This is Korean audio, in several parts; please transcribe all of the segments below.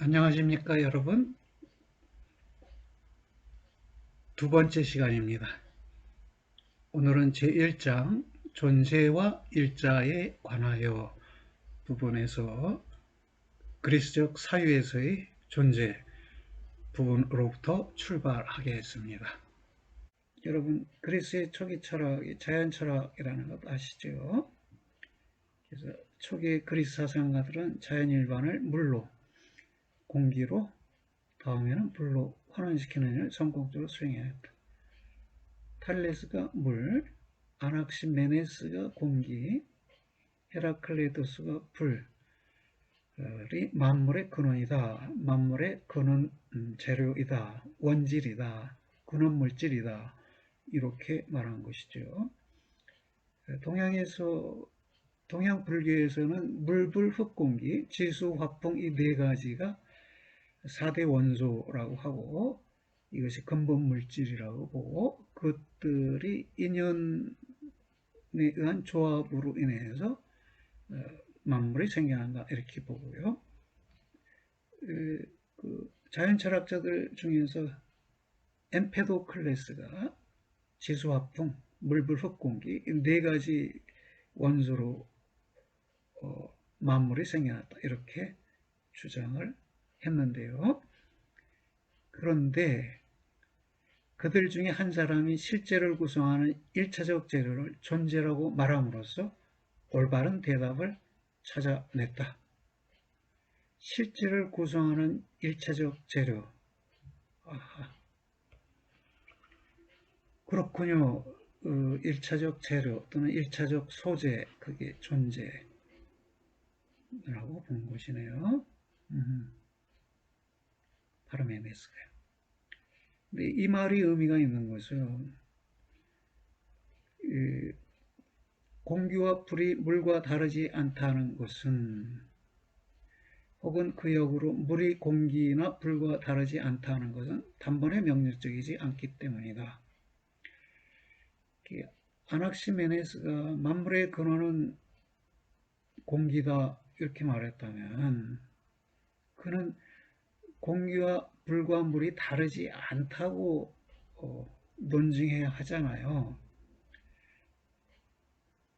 안녕하십니까 여러분? 두 번째 시간입니다. 오늘은 제1장 존재와 일자에 관하여 부분에서 그리스적 사유에서의 존재 부분으로부터 출발하겠습니다. 여러분 그리스의 초기 철학이 자연 철학이라는 것 아시죠? 그래서 초기 그리스 사상가들은 자연 일반을 물로 공기로 다음에는 불로 환원시키는 일을 성공적으로 수행해야 했다. 탈레스가 물, 아낙시메네스가 공기, 헤라클레도스가 불이 만물의 근원이다. 만물의 근원 음, 재료이다. 원질이다. 근원 물질이다. 이렇게 말한 것이죠. 동양에서 동양 불교에서는 물불 흙공기, 지수, 화풍 이 네 가지가 4대 원소라고 하고 이것이 근본 물질이라고 보고 그것들이 인연에 의한 조합으로 인해서 어, 만물이 생겨난다 이렇게 보고요. 그 자연 철학자들 중에서 엠페도클레스가 지수화풍, 물불, 흙공기 네 가지 원소로 어, 만물이 생겨났다 이렇게 주장을 했는데요. 그런데 그들 중에 한 사람이 실제를 구성하는 1차적 재료를 존재라고 말함으로써 올바른 대답을 찾아냈다. 실제를 구성하는 1차적 재료. 아하. 그렇군요. 어, 1차적 재료 또는 1차적 소재, 그게 존재라고 본 것이네요. 음. 파르메네스가요. 근데 이 말이 의미가 있는 것은 공기와 불이 물과 다르지 않다는 것은 혹은 그 역으로 물이 공기나 불과 다르지 않다는 것은 단번에 명령적이지 않기 때문이다. 아낙시메네스가 만물의 근원은 공기다 이렇게 말했다면 그는 공기와 불과 물이 다르지 않다고 어, 논증해야 하잖아요.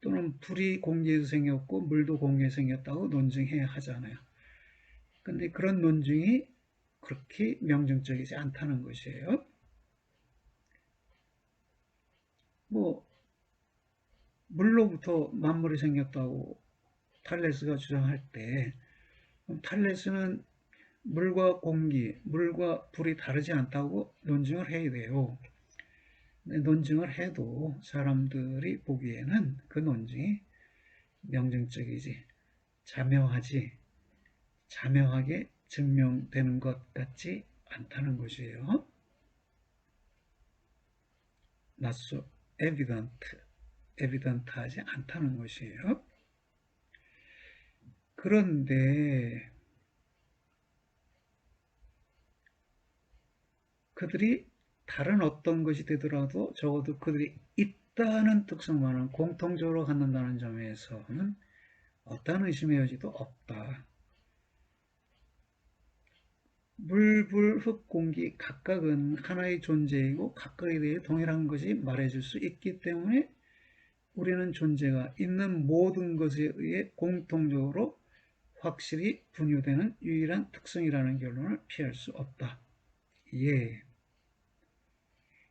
또는 불이 공기에서 생겼고 물도 공기에서 생겼다고 논증해야 하잖아요. 근데 그런 논증이 그렇게 명정적이지 않다는 것이에요. 뭐 물로부터 만물이 생겼다고 탈레스가 주장할 때 탈레스는 물과 공기, 물과 불이 다르지 않다고 논증을 해야 돼요. 논증을 해도 사람들이 보기에는 그 논증이 명증적이지, 자명하지, 자명하게 증명되는 것 같지 않다는 것이에요. so evident, evident하지 않다는 것이에요. 그런데 그들이 다른 어떤 것이 되더라도 적어도 그들이 있다는 특성만은 공통적으로 갖는다는 점에서는 어떠한 의심의 여지도 없다. 물, 불, 흙, 공기 각각은 하나의 존재이고 각각에 대해 동일한 것이 말해줄 수 있기 때문에 우리는 존재가 있는 모든 것에 의해 공통적으로 확실히 분유되는 유일한 특성이라는 결론을 피할 수 없다. 예.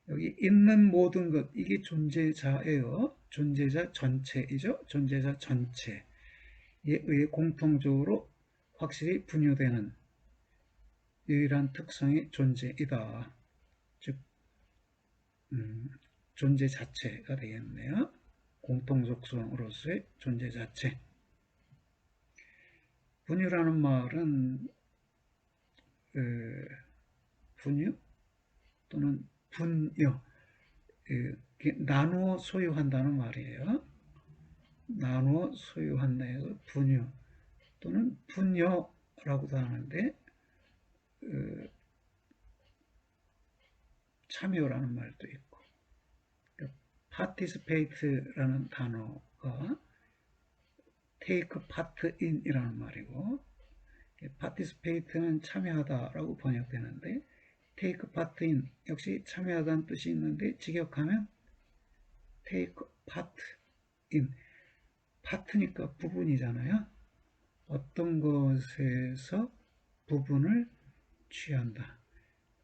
여기 있는 모든 것 이게 존재자예요. 존재자 전체이죠. 존재자 전체에 의해 공통적으로 확실히 분유되는 유일한 특성의 존재이다. 즉 음, 존재 자체가 되겠네요. 공통 속성으로서의 존재 자체. 분유라는 말은 그, 분유 또는 분여 나누어 소유한다는 말이에요. 나누어 소유한다 해서 분유 또는 분여라고도 하는데 그 참여라는 말도 있고 participate라는 단어가 take part in 이라는 말이고 participate는 참여하다라고 번역되는데 take part in 역시 참여하다는 뜻이 있는데 직역하면 take part in part니까 부분이잖아요. 어떤 것에서 부분을 취한다.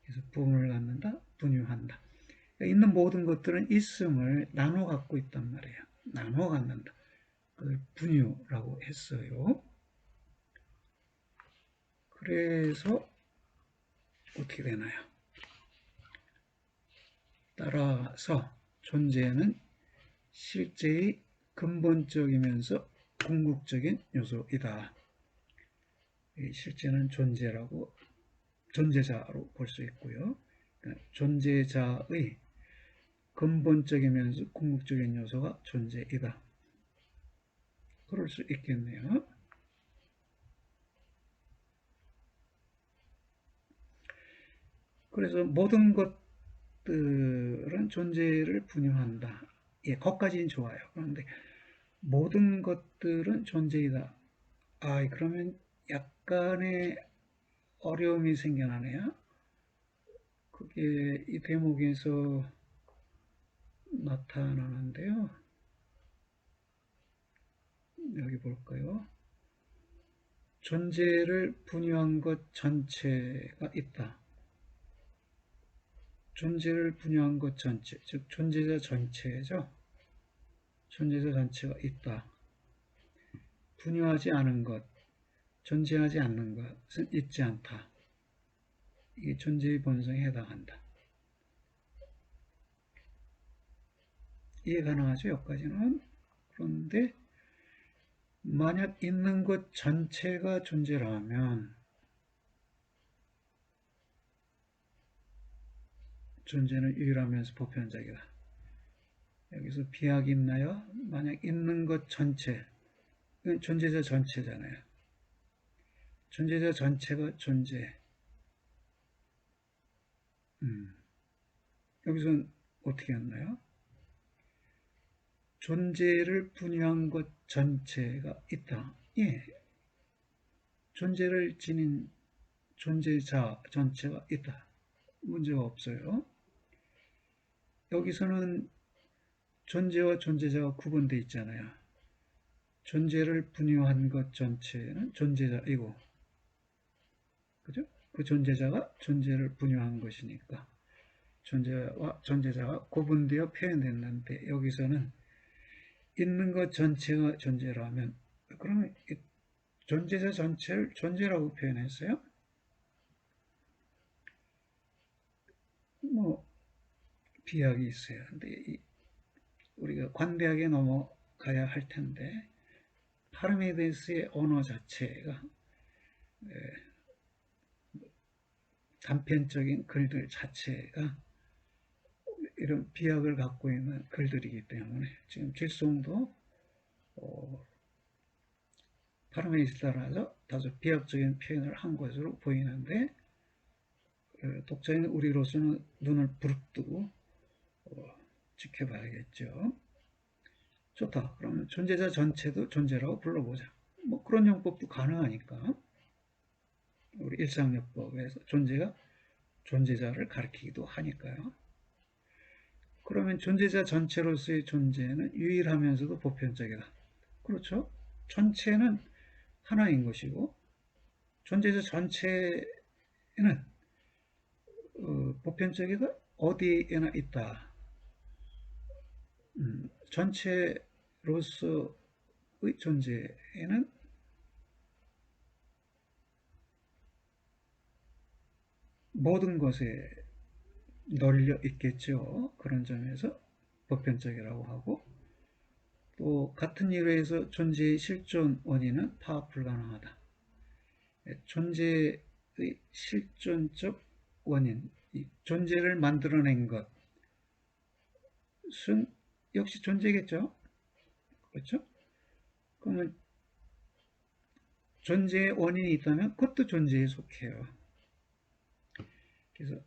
그래서 부분을 갖는다, 분유한다. 그러니까 있는 모든 것들은 있음을 나눠 갖고 있단 말이에요. 나눠 갖는다. 그걸 분유라고 했어요. 그래서 어떻게 되나요? 따라서 존재는 실제의 근본적이면서 궁극적인 요소이다. 실제는 존재라고 존재자로 볼 수 있고요. 그러니까 존재자의 근본적이면서 궁극적인 요소가 존재이다. 그럴 수 있겠네요. 그래서 모든 것들은 존재를 분유한다. 예, 거기까지는 좋아요. 그런데 모든 것들은 존재이다. 아, 그러면 약간의 어려움이 생겨나네요. 그게 이 대목에서 나타나는데요. 여기 볼까요? 존재를 분유한 것 전체가 있다. 존재를 분유한 것 전체, 즉 존재자 전체죠. 존재자 전체가 있다. 분유하지 않은 것, 존재하지 않는 것은 있지 않다. 이게 존재의 본성에 해당한다. 이해 가능하죠? 여기까지는. 그런데 만약 있는 것 전체가 존재라면 존재는 유일하면서 보편적이다. 여기서 비약이 있나요? 만약 있는 것 전체, 이건 존재자 전체잖아요. 존재자 전체가 존재. 음. 여기서는 어떻게 했나요? 존재를 분유한 것 전체가 있다. 예. 존재를 지닌 존재자 전체가 있다. 문제가 없어요. 여기서는 존재와 존재자가 구분되어 있잖아요. 존재를 분유한 것 전체는 존재자이고, 그죠? 그 존재자가 존재를 분유한 것이니까 존재와 존재자가 구분되어 표현됐는데 여기서는 있는 것 전체가 존재라면 그러면 존재자 전체를 존재라고 표현했어요. 뭐 비약이 있어요. 근데 우리가 관대하게 넘어가야 할 텐데 파르메데스의 언어 자체가 단편적인 글들 자체가 이런 비약을 갖고 있는 글들이기 때문에 지금 길송도 어, 파르메이스타라서 다소 비약적인 표현을 한 것으로 보이는데 어, 독자인 우리로서는 눈을 부릅뜨고 어, 지켜봐야겠죠. 좋다. 그러면 존재자 전체도 존재라고 불러보자. 뭐 그런 용법도 가능하니까 우리 일상요법에서 존재가 존재자를 가리키기도 하니까요. 그러면 존재자 전체로서의 존재는 유일하면서도 보편적이다. 그렇죠? 전체는 하나인 것이고 존재자 전체는 어, 보편적이다. 어디에나 있다. 음, 전체로서의 존재에는 모든 것에 널려 있겠죠. 그런 점에서 보편적이라고 하고 또 같은 이유에서 존재의 실존 원인은 파악 불가능하다. 존재의 실존적 원인, 존재를 만들어낸 것은 역시 존재겠죠. 그렇죠? 그러면 존재의 원인이 있다면 그것도 존재에 속해요. 그래서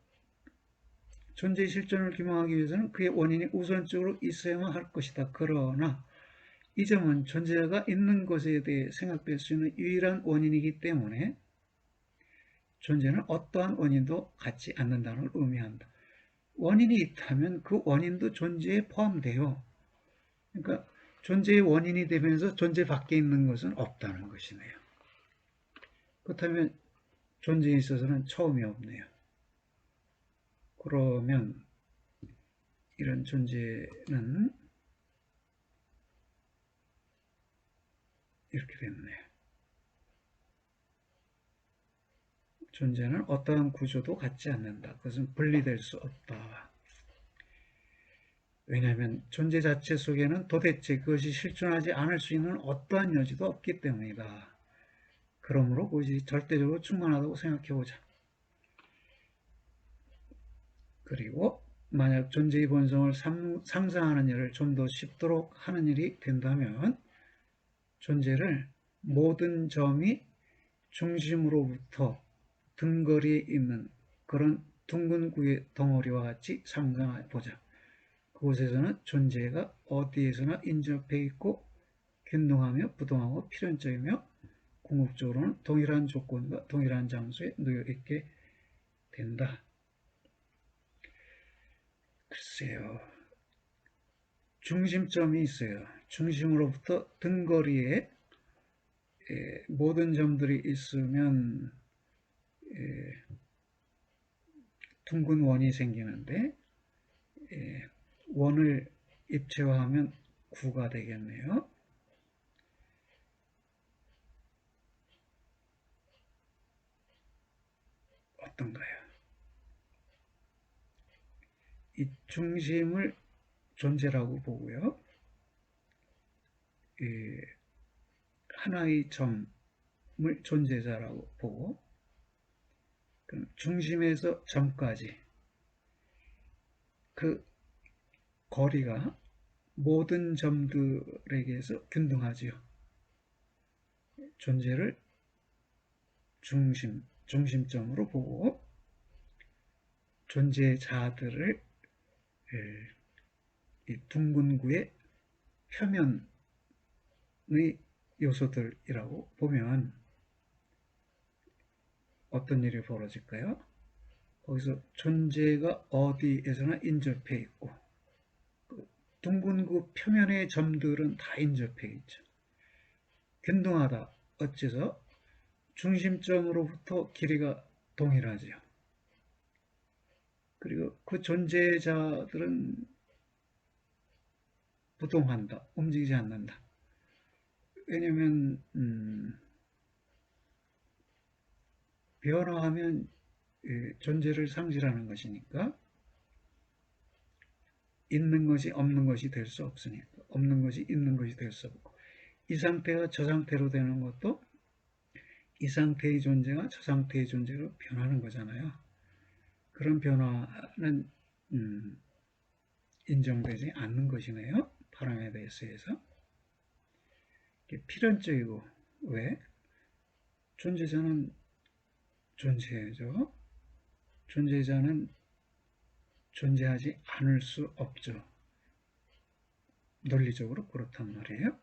존재의 실존을 규명하기 위해서는 그의 원인이 우선적으로 있어야만 할 것이다. 그러나 이 점은 존재가 있는 것에 대해 생각될 수 있는 유일한 원인이기 때문에 존재는 어떠한 원인도 갖지 않는다는 걸 의미한다. 원인이 있다면 그 원인도 존재에 포함돼요. 그러니까 존재의 원인이 되면서 존재 밖에 있는 것은 없다는 것이네요. 그렇다면 존재에 있어서는 처음이 없네요. 그러면 이런 존재는 이렇게 됐네요. 존재는 어떠한 구조도 갖지 않는다. 그것은 분리될 수 없다. 왜냐하면 존재 자체 속에는 도대체 그것이 실존하지 않을 수 있는 어떠한 여지도 없기 때문이다. 그러므로 그것이 절대적으로 충만하다고 생각해보자. 그리고 만약 존재의 본성을 상상하는 일을 좀 더 쉽도록 하는 일이 된다면 존재를 모든 점이 중심으로부터 등거리에 있는 그런 둥근 구의 덩어리와 같이 상상해 보자. 그곳에서는 존재가 어디에서나 인접해 있고 균등하며 부동하고 필연적이며 궁극적으로는 동일한 조건과 동일한 장소에 놓여 있게 된다. 글쎄요. 중심점이 있어요. 중심으로부터 등거리에 모든 점들이 있으면 둥근 원이 생기는데 원을 입체화하면 구가 되겠네요. 어떤가요? 이 중심을 존재라고 보고요. 하나의 점을 존재자라고 보고 중심에서 점까지 그 거리가 모든 점들에게서 균등하지요. 존재를 중심, 중심점으로 보고 존재자들을 이 둥근 구의 표면의 요소들이라고 보면 어떤 일이 벌어질까요? 거기서 존재가 어디에서나 인접해 있고 그 둥근 그 표면의 점들은 다 인접해 있죠. 균등하다. 어째서 중심점으로부터 길이가 동일하지요. 그리고 그 존재자들은 부동한다. 움직이지 않는다. 왜냐면 음, 변화하면 존재를 상실하는 것이니까 있는 것이 없는 것이 될 수 없으니까 없는 것이 있는 것이 될 수 없고 이 상태가 저 상태로 되는 것도 이 상태의 존재가 저 상태의 존재로 변하는 거잖아요. 그런 변화는 음, 인정되지 않는 것이네요. 파라메데스에서 필연적이고 왜? 존재자는 존재죠. 존재자는 존재하지 않을 수 없죠. 논리적으로 그렇단 말이에요.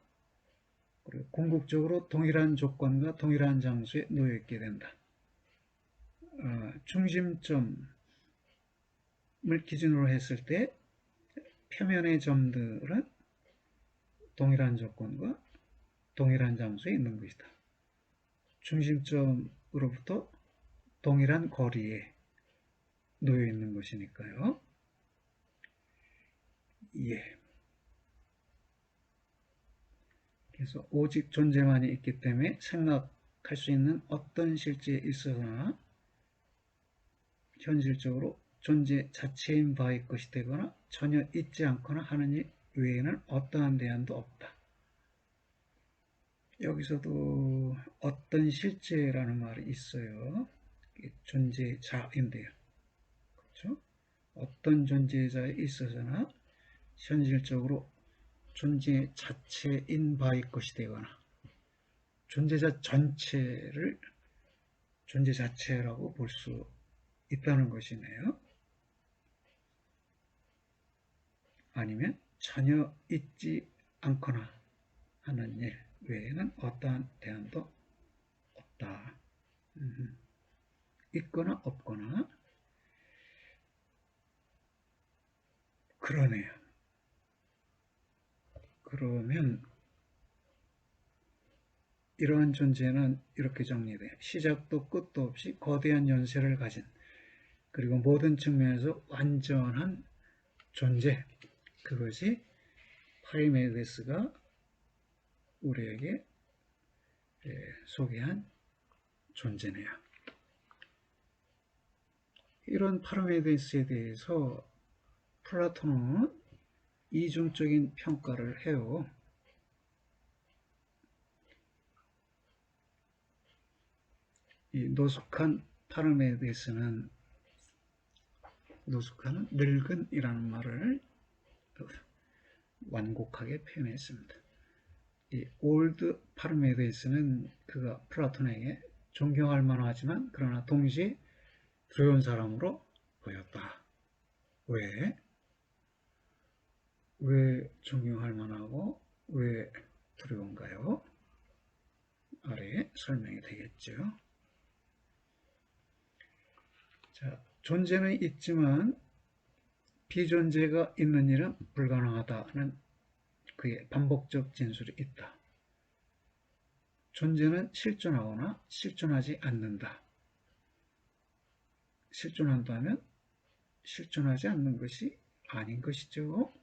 그리고 궁극적으로 동일한 조건과 동일한 장소에 놓여 있게 된다. 어, 중심점을 기준으로 했을 때 표면의 점들은 동일한 조건과 동일한 장소에 있는 것이다. 중심점으로부터 동일한 거리에 놓여 있는 것이니까요. 예. 그래서 오직 존재만이 있기 때문에 생각할 수 있는 어떤 실제에 있어서나 현실적으로 존재 자체인 바의 것이 되거나 전혀 있지 않거나 하는 일 외에는 어떠한 대안도 없다. 여기서도 어떤 실제라는 말이 있어요. 존재자인데요. 그렇죠? 어떤 존재자에 있어서나 현실적으로 존재 자체인 바의 것이 되거나 존재자 전체를 존재 자체라고 볼 수 있다는 것이네요. 아니면 전혀 있지 않거나 하는 일 외에는 어떠한 대안도 없다. 있거나 없거나 그러네요. 그러면 이러한 존재는 이렇게 정리돼요. 시작도 끝도 없이 거대한 연세를 가진 그리고 모든 측면에서 완전한 존재 그것이 파리메데스가 우리에게 소개한 존재네요. 이런 파르메데스에 대해서 플라톤은 이중적인 평가를 해요. 이 노숙한 파르메데스는 노숙한 늙은이라는 말을 완곡하게 표현했습니다. 이 올드 파르메데스는 그가 플라톤에게 존경할 만하지만 그러나 동시에 두려운 사람으로 보였다. 왜? 왜 존경할 만하고 왜 두려운가요? 아래 설명이 되겠죠. 자, 존재는 있지만 비존재가 있는 일은 불가능하다는 그의 반복적 진술이 있다. 존재는 실존하거나 실존하지 않는다. 실존한다면 실존하지 않는 것이 아닌 것이죠.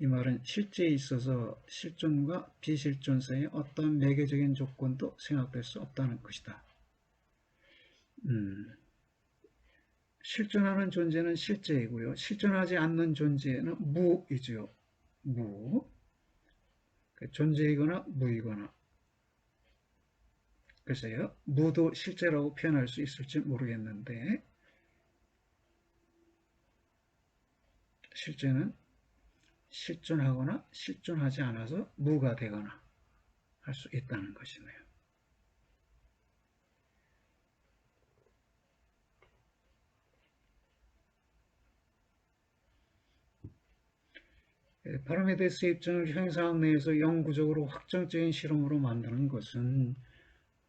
이 말은 실제에 있어서 실존과 비실존 사이에 어떤 매개적인 조건도 생각될 수 없다는 것이다. 음, 실존하는 존재는 실제이고요. 실존하지 않는 존재는 무이죠. 무. 그 존재이거나 무이거나. 글쎄요. 무도 실제라고 표현할 수 있을지 모르겠는데 실제는 실존하거나 실존하지 않아서 무가 되거나 할 수 있다는 것이네요. 파라메데스의 입장을 형상학 내에서 영구적으로 확정적인 실험으로 만드는 것은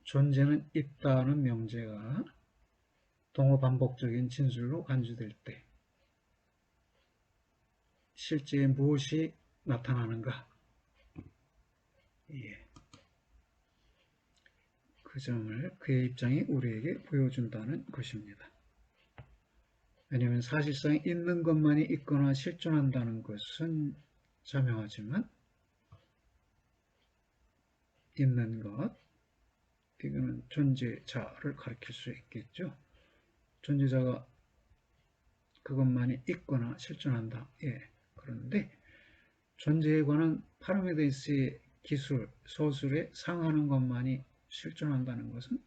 존재는 있다는 명제가 동호 반복적인 진술로 간주될 때 실제 무엇이 나타나는가? 예. 그 점을 그의 입장이 우리에게 보여준다는 것입니다. 왜냐하면 사실상 있는 것만이 있거나 실존한다는 것은 자명하지만 있는 것, 이거는 존재자를 가리킬 수 있겠죠. 존재자가 그것만이 있거나 실존한다. 예. 그런데 존재에 관한 파르메데스의 기술, 소술에 상하는 것만이 실존한다는 것은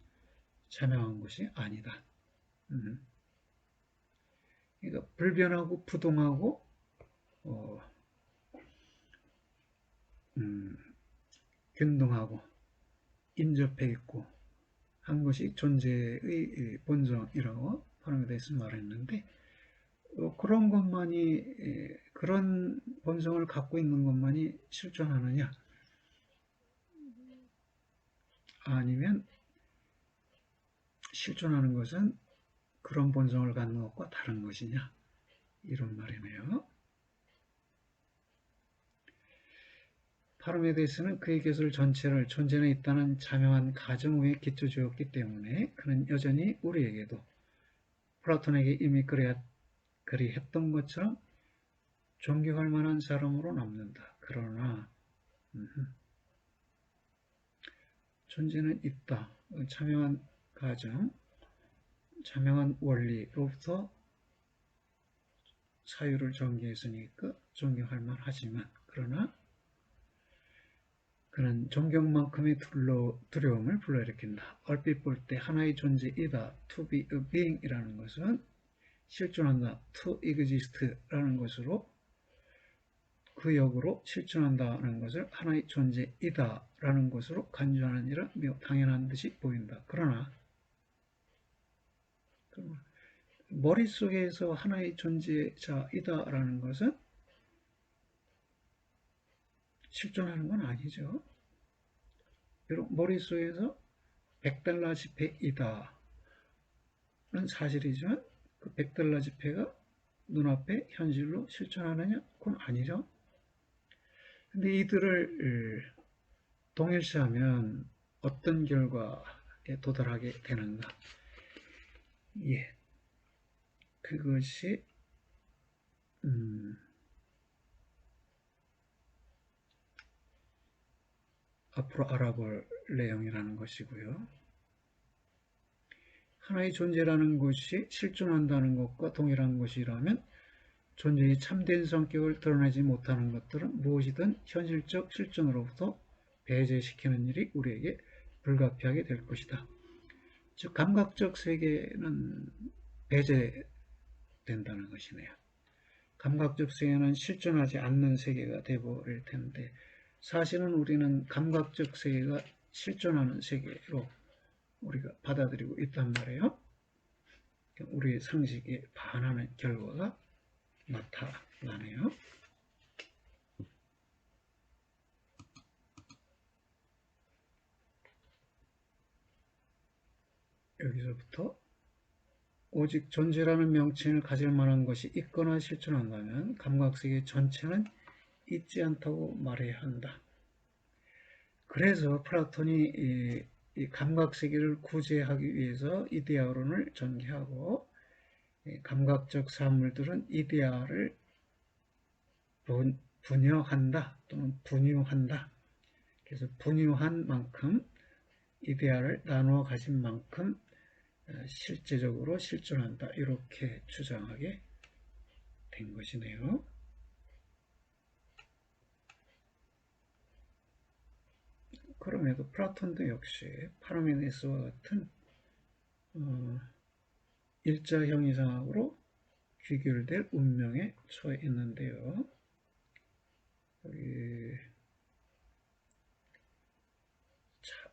자명한 것이 아니다. 음. 그러니까 불변하고 부동하고 어, 음, 균등하고 인접해 있고 한 것이 존재의 본성이라고 파르메데스 말했는데 어, 그런 것만이 그런 본성을 갖고 있는 것만이 실존하느냐 아니면 실존하는 것은 그런 본성을 갖는 것과 다른 것이냐 이런 말이네요. 파르메데스는 그의 기술 전체를 존재는 있다는 자명한 가정 위에 기초주었기 때문에 그는 여전히 우리에게도 플라톤에게 이미 그래야 그리 했던 것처럼 존경할 만한 사람으로 남는다. 그러나 음, 존재는 있다. 자명한 가정, 자명한 원리로부터 사유를 전개했으니까 존경할 만하지만 그러나 그는 존경만큼의 두려움을 불러일으킨다. 얼핏 볼 때 하나의 존재이다. To be a being 이라는 것은 실존한다. To exist라는 것으로 그 역으로 실존한다는 것을 하나의 존재이다 라는 것으로 간주하는 일은 매우 당연한 듯이 보인다. 그러나 머릿속에서 하나의 존재자이다 라는 것은 실존하는 건 아니죠. 머릿속에서 100달러 지폐이다. 사실이지만 그 100달러 지폐가 눈앞에 현실로 실존하느냐? 그건 아니죠. 근데 이들을 동일시하면 어떤 결과에 도달하게 되는가? 예. 그것이 음, 앞으로 알아볼 내용이라는 것이고요. 하나의 존재라는 것이 실존한다는 것과 동일한 것이라면 존재의 참된 성격을 드러내지 못하는 것들은 무엇이든 현실적 실존으로부터 배제시키는 일이 우리에게 불가피하게 될 것이다. 즉 감각적 세계는 배제된다는 것이네요. 감각적 세계는 실존하지 않는 세계가 되어버릴 텐데 사실은 우리는 감각적 세계가 실존하는 세계로 우리가 받아들이고 있단 말이에요. 우리의 상식에 반하는 결과가 나타나네요. 여기서부터 오직 존재라는 명칭을 가질 만한 것이 있거나 실존한다면 감각세계 전체는 있지 않다고 말해야 한다. 그래서 플라톤이 이, 이 감각세계를 구제하기 위해서 이데아론을 전개하고 감각적 사물들은 이데아를 분여한다 또는 분유한다. 그래서 분유한 만큼 이데아를 나누어 가진 만큼 어, 실제적으로 실존한다. 이렇게 주장하게 된 것이네요. 그럼에도 플라톤도 역시 파라메네스와 같은 어, 일자형 이상학으로 귀결될 운명에 처해 있는데요. 여기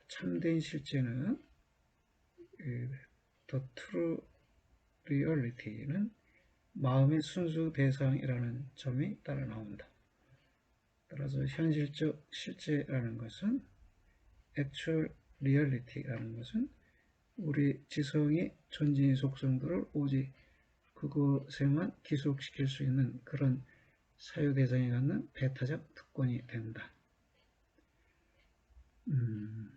참된 실제는 더 트루 리얼리티는 마음의 순수 대상이라는 점이 따라 나온다. 따라서 현실적 실제라는 것은 actual reality라는 것은 우리 지성이 존재의 속성들을 오직 그것에만 기속시킬 수 있는 그런 사유 대상이 갖는 배타적 특권이 된다. 음,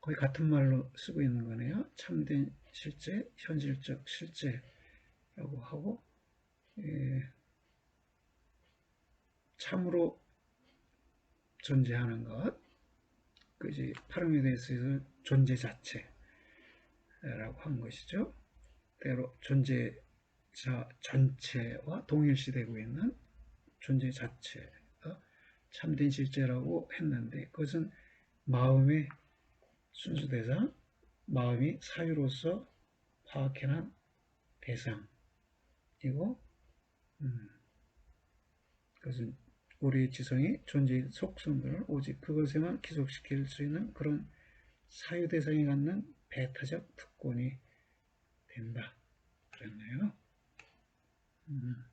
거의 같은 말로 쓰고 있는 거네요. 참된 실제, 현실적 실제라고 하고 예, 참으로 존재하는 것, 그지 파르미데스에서 존재 자체라고 한 것이죠. 때로 존재 자 전체와 동일시되고 있는 존재 자체가 참된 실제라고 했는데 그것은 마음의 순수 대상, 마음이 사유로서 파악해난 대상이고 음, 그것은 우리 지성이 존재의 속성들을 오직 그것에만 기속시킬 수 있는 그런 사유 대상이 갖는 배타적 특권이 된다. 그랬네요. 음.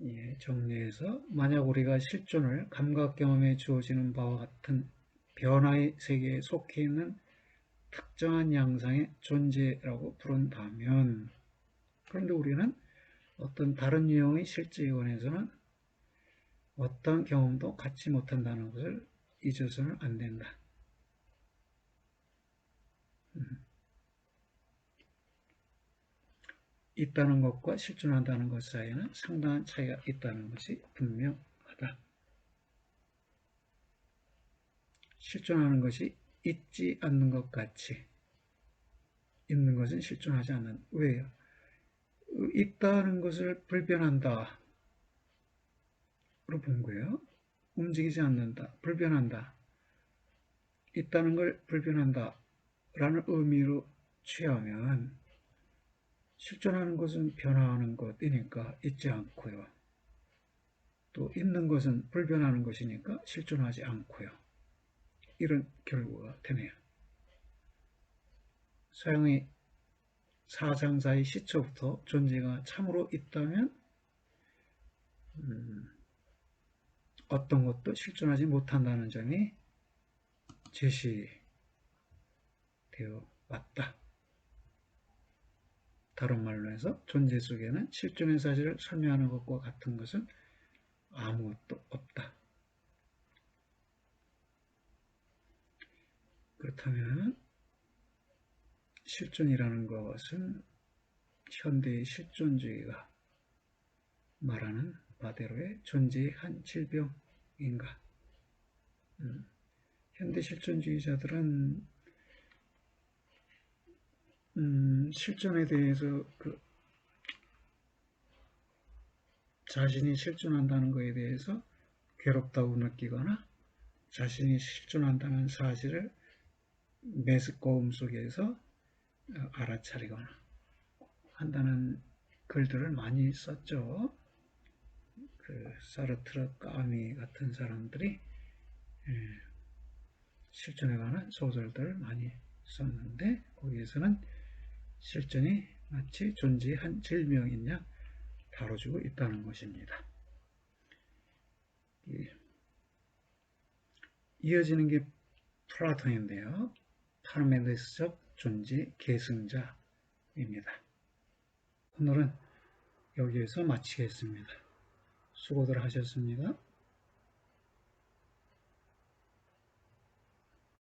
예, 정리해서 만약 우리가 실존을 감각 경험에 주어지는 바와 같은 변화의 세계에 속해 있는 특정한 양상의 존재라고 부른다면 그런데 우리는 어떤 다른 유형의 실제에 관해서는 어떤 경험도 갖지 못한다는 것을 잊어서는 안 된다. 음. 있다는 것과 실존한다는 것 사이에는 상당한 차이가 있다는 것이 분명하다. 실존하는 것이 있지 않는 것 같이 있는 것은 실존하지 않는 왜요? 있다는 것을 불변한다 로본 거예요. 움직이지 않는다, 불변한다. 있다는 걸 불변한다 라는 의미로 취하면 실존하는 것은 변화하는 것이니까 있지 않고요. 또 있는 것은 불변하는 것이니까 실존하지 않고요. 이런 결과가 되네요. 서양의 사상사의 시초부터 존재가 참으로 있다면 음, 어떤 것도 실존하지 못한다는 점이 제시되어 왔다. 다른 말로 해서 존재 속에는 실존의 사실을 설명하는 것과 같은 것은 아무것도 없다. 그렇다면 실존이라는 것은 현대의 실존주의가 말하는 바대로의 존재의 한 질병인가? 음, 현대 실존주의자들은 음, 실존에 대해서 그 자신이 실존한다는 것에 대해서 괴롭다고 느끼거나 자신이 실존한다는 사실을 매스고음 속에서 어, 알아차리거나 한다는 글들을 많이 썼죠. 그 사르트르, 까미 같은 사람들이 예, 실존에 관한 소설들을 많이 썼는데 거기에서는 실존이 마치 존재의 한 질병인 양 다뤄주고 있다는 것입니다. 이어지는 게 플라톤인데요. 파르메데스적 존재 계승자입니다. 오늘은 여기에서 마치겠습니다. 수고들 하셨습니다.